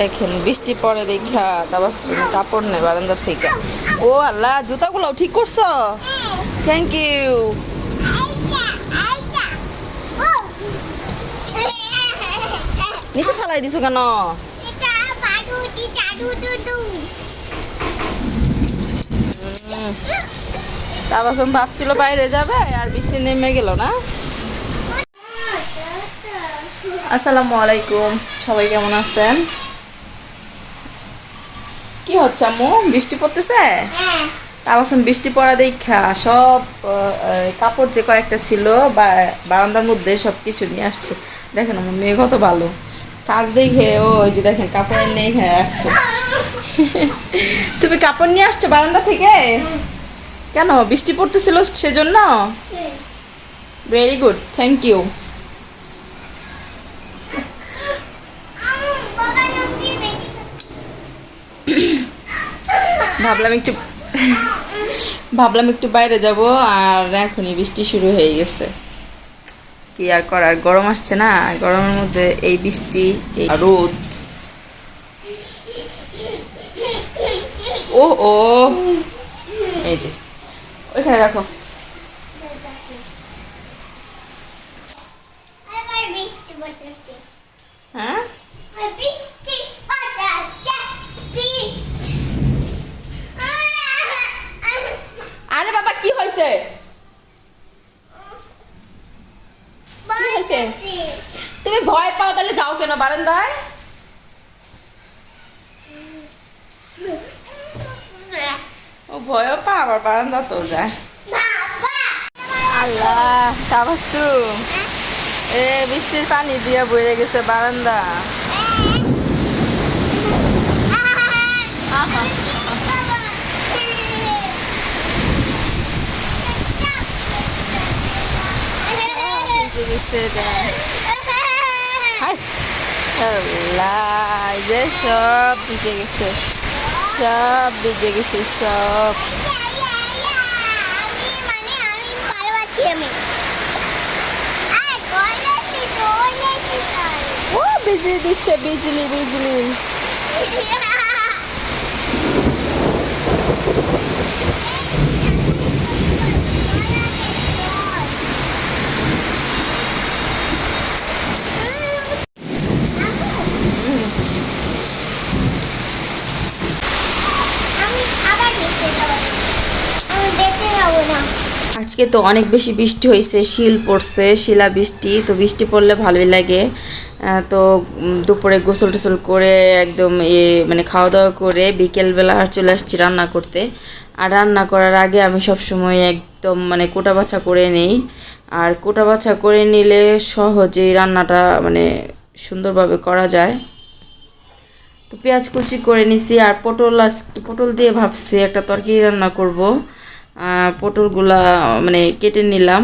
দেখেন, বৃষ্টি পরে দেখা, তারপর কাপড় নেই বারান্দার থেকে। ও আল্লাহ, জুতাগুলো ঠিক করছ? থ্যাংক ইউ নিচে ফেলাই দিছো কেন? তারপর ভাবছিল বাইরে যাবে, আর বৃষ্টি নেমে গেল না? আসসালামু আলাইকুম, সবাই কেমন আছেন? কি হচ্ছে আম্মু? বৃষ্টি পড়তেছে? তারপর বৃষ্টি পড়া দেখা। সব কাপড় যে কয়েকটা ছিল বা- বারান্দার মধ্যে সব কিছু নিয়ে আসছে। দেখেন আমার মেয়ে কত ভালো। কাজ দেখে ও ওই যে দেখেন কাপড় নেই হ্যাঁ রাখছে তুমি কাপড় নিয়ে আসছো বারান্দা থেকে? কেন? বৃষ্টি পড়তেছিল সেজন্য? ভেরি গুড থ্যাংক ইউ ভাবলাম একটু ভাবলাম একটু বাইরে যাব, আর এখনই বৃষ্টি শুরু হয়ে গেছে। কি আর করার, গরম আসছে না গরমের মধ্যে এই বৃষ্টি, এই রোদ। ও ও, এই যে, ওইখানে রাখো হ্যাঁ আরে বাবা কি হয়েছে হয়েছে? তুমি ভয় পাও তাহলে যাও কেন বারান্দায় ও ভয়ও পা আবার বারান্দা তো যায় আল্লাহ তাবাসুম এ বৃষ্টির পানি দিয়ে বয়ে গেছে বারান্দা গেছে দেখ। আল্লাহ যে সব ভিজে গেছে সব ভিজে গেছে সব ও বিজলি দিচ্ছে বিজলি বিজলি আজকে তো অনেক বেশি বৃষ্টি হয়েছে, শিল পড়ছে, শিলা বৃষ্টি, তো বৃষ্টি পড়লে ভালোই লাগে। তো দুপুরে গোসল টোসল করে একদম এ মানে খাওয়া দাওয়া করে বিকেলবেলা আর চলে আসছি রান্না করতে। আর রান্না করার আগে আমি সব সময় একদম মানে কোটা বাছা করে নেই। আর কোটা বাছা করে নিলে সহজেই রান্নাটা মানে সুন্দরভাবে করা যায়। তো পেঁয়াজ কুচি করে নিছি আর পটল আজ, পটল দিয়ে ভাবছি একটা তরকারি রান্না করব। পটলগুলা মানে কেটে নিলাম।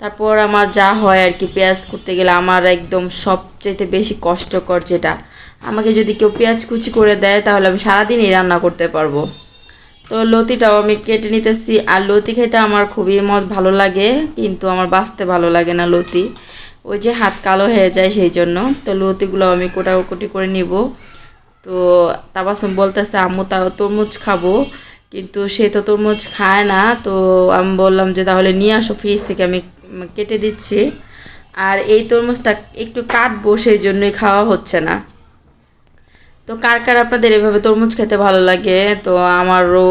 তারপর আমার যা হয় আর কি, পেঁয়াজ করতে গেলে আমার একদম সবচেয়ে বেশি কষ্টকর যেটা। আমাকে যদি কেউ পেঁয়াজ কুচি করে দেয়, তাহলে আমি সারাদিনই রান্না করতে পারব। তো লতিটাও আমি কেটে নিতেছি। আর লতি খেতে আমার খুবই মত ভালো লাগে, কিন্তু আমার বাঁচতে ভালো লাগে না লতি। ওই যে হাত কালো হয়ে যায় সেই জন্য। তো লতিগুলো আমি কোটাকুটি করে নিব। তো তাবাসুম বলতেছে, আম্মু, তাও তরমুজ খাব। কিন্তু সে তো তরমুজ খায় না, তো আমি বললাম যে তাহলে নিয়ে আসো ফ্রিজ থেকে, আমি কেটে দিচ্ছি। আর এই তরমুজটা একটু কাটবো, সেই জন্যই খাওয়া হচ্ছে না। তো কার কার আপনাদের এভাবে তরমুজ খেতে ভালো লাগে? তো আমারও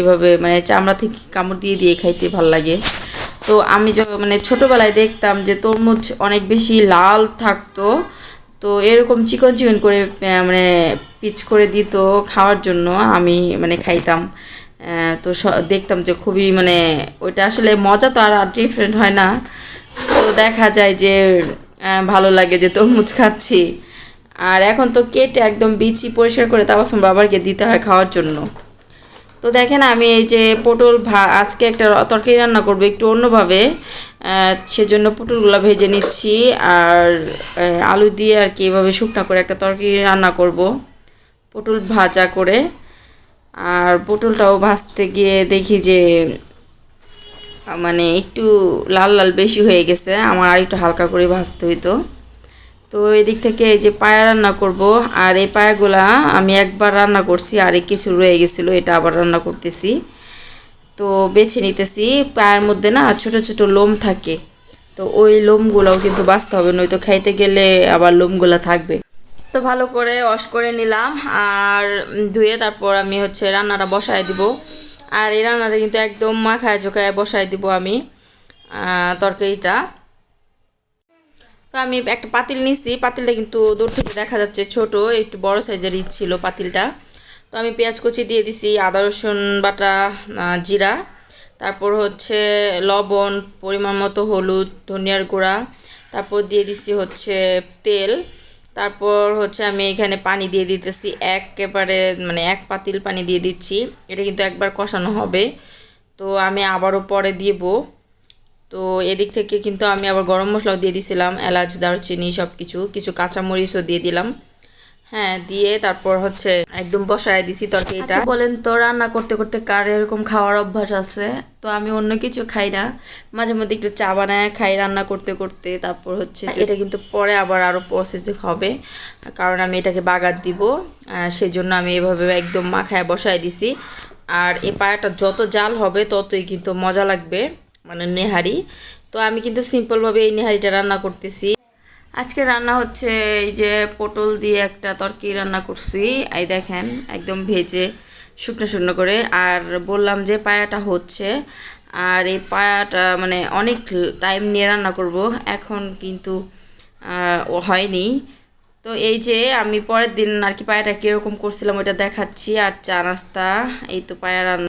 এভাবে মানে চামড়া থেকে কামড় দিয়ে দিয়ে খাইতে ভালো লাগে। তো আমি যখন মানে ছোটোবেলায় দেখতাম যে তরমুজ অনেক বেশি লাল থাকতো, তো এরকম চিকন চিকন করে মানে পিচ করে দিত খাওয়ার জন্য, আমি মানে খাইতাম। তো দেখতাম যে খুবই মানে ওইটা আসলে মজা তো আর ডিফারেন্ট হয় না। তো দেখা যায় যে ভালো লাগে যে তরমুজ খাচ্ছি। আর এখন তো কেটে একদম বিচি পরিষ্কার করে তাবাসম বাবারকে দিতে হয় খাওয়ার জন্য। তো দেখেন আমি এই যে পটল ভা আজকে একটা তরকারি রান্না করব একটু অন্যভাবে। সেজন্য পটলগুলো ভেজে নিচ্ছি আর আলু দিয়ে আর কি এভাবে শুকনা করে একটা তরকারি রান্না করব। পটল ভাজা করে। আর পটলটাও ভাজতে গিয়ে দেখি যে মানে একটু লাল লাল বেশি হয়ে গেছে, আমার আর একটু হালকা করে ভাজতে হইতো। তো এদিক থেকে এই যে পায়া রান্না করব, আর এই পায়াগুলা আমি একবার রান্না করছি, আর কিছু রয়ে গেছিল, এটা আবার রান্না করতেছি। তো বেছে নিতেছি, পায়ের মধ্যে না ছোট ছোট লোম থাকে, তো ওই লোমগুলোও কিন্তু বাঁচতে হবে, নয়তো খাইতে গেলে আবার লোমগুলো থাকবে। তো ভালো করে ওয়াশ করে নিলাম আর ধুয়ে তারপর আমি হচ্ছে রান্নাটা বসায় দিব। আর এই রান্নাটা কিন্তু একদম মাখায় জোকায় বসায় দিব আমি তরকারিটা। তো আমি একটা পাতিল নিছি, পাতিলটা কিন্তু দূর থেকে দেখা যাচ্ছে ছোট, একটু বড় সাইজেরই ছিল পাতিলটা। তো আমি পেঁয়াজ কুচি দিয়ে দিছি, আদা, রসুন, বাটা জিরা। তারপর হচ্ছে লবণ, পরিমাণ মতো হলুদ, ধনিয়ার গুঁড়া। তারপর দিয়ে দিছি হচ্ছে তেল। তারপর হচ্ছে আমি এখানে পানি দিয়ে দিতেছি, একেবারে মানে এক পাতিল পানি দিয়ে দিচ্ছি। এটা কিন্তু একবার কষানো হবে। তো আমি আবারও পরে দিব। তো এদিক থেকে কিন্তু আমি আবার গরম মশলাও দিয়ে দিছিলাম, এলাচ, দারচিনি সব কিছু কিছু কাঁচামরিচও দিয়ে দিলাম। হ্যাঁ দিয়ে তারপর হচ্ছে একদম বসায় দিছি তরকারিটা। আচ্ছা, বলেন তো রান্না করতে করতে কার এরকম খাওয়ার অভ্যাস আছে? তো আমি অন্য কিছু খাই না। মাঝে মধ্যে একটু চা বানায় খাই রান্না করতে করতে তারপর হচ্ছে এটা কিন্তু পরে আবার আরও প্রসেসিং হবে কারণ আমি এটাকে বাগার দিব সেই জন্য আমি এভাবে একদম মাখায় বসায় দিছি। আর এ পায়াটা যত জাল হবে ততই কিন্তু মজা লাগবে মানে নেহারি। তো আমি কিন্তু সিম্পলভাবে এই নেহারিটা রান্না করতেছি। আজকে রান্না হচ্ছে এই যে পটল দিয়ে একটা তরকারি রান্না করছি। এই দেখেন, একদম ভেজে শুকনো শুকনো করে। আর বললাম যে পায়াটা হচ্ছে। আর এই পায়াটা মানে অনেক টাইম নিয়ে রান্না করব। এখন কিন্তু হয়নি। তো এই যে আমি পরের দিন আর কি পায়াটা কীরকম করছিলাম ওইটা দেখাচ্ছি। আর চা নাস্তা, এই তো পায়া রান্না